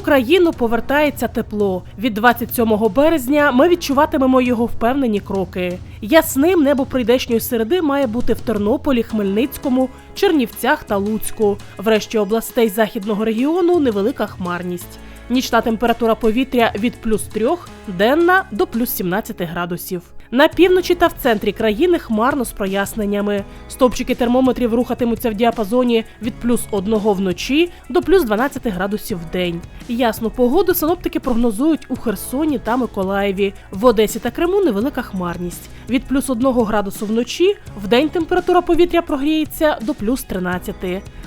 країну повертається тепло. Від 27 березня ми відчуватимемо його впевнені кроки. Ясним небо прийдешньої середи має бути в Тернополі, Хмельницькому, Чернівцях та Луцьку. Врешті областей західного регіону невелика хмарність. Нічна температура повітря від плюс 3, денна до плюс 17 градусів. На півночі та в центрі країни хмарно з проясненнями. Стовпчики термометрів рухатимуться в діапазоні від плюс 1 вночі до плюс 12 градусів в день. Ясну погоду синоптики прогнозують у Херсоні та Миколаєві. В Одесі та Криму невелика хмарність. Від плюс 1 градусу вночі в день температура повітря прогріється до плюс 13.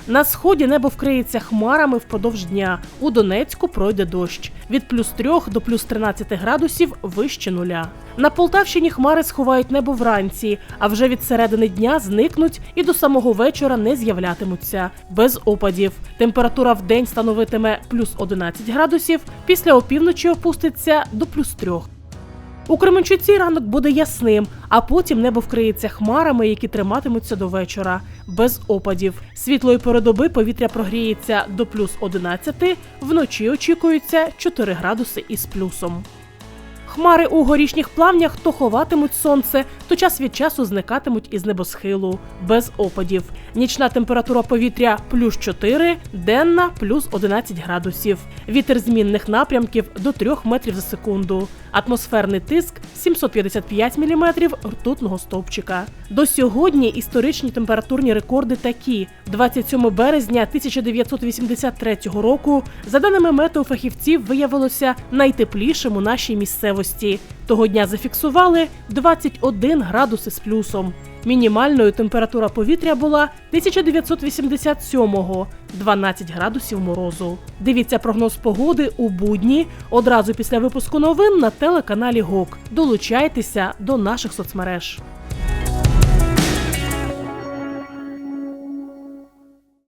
На сході небо вкриється хмарами впродовж дня. У Донецьку пройде дощ. Від плюс 3 до плюс 13 градусів вище нуля. На Полтавщині хмари сховають небо вранці, а вже від середини дня зникнуть і до самого вечора не з'являтимуться без опадів. Температура в день становитиме плюс 11 градусів, після опівночі опуститься до плюс 3. У Кременчуці ранок буде ясним, а потім небо вкриється хмарами, які триматимуться до вечора, без опадів. Світлої передоби повітря прогріється до плюс 11, вночі очікується 4 градуси із плюсом. Хмари у горішніх плавнях то ховатимуть сонце, то час від часу зникатимуть із небосхилу, без опадів. Нічна температура повітря плюс 4, денна плюс 11 градусів. Вітер змінних напрямків до 3 метрів за секунду. Атмосферний тиск 755 міліметрів ртутного стовпчика. До сьогодні історичні температурні рекорди такі: 27 березня 1983 року, за даними метеофахівців, виявилося найтеплішим у нашій місцевості. Того дня зафіксували 21 градуси з плюсом. Мінімальною температура повітря була 1987-го – 12 градусів морозу. Дивіться прогноз погоди у будні одразу після випуску новин на телеканалі ГОК. Долучайтеся до наших соцмереж.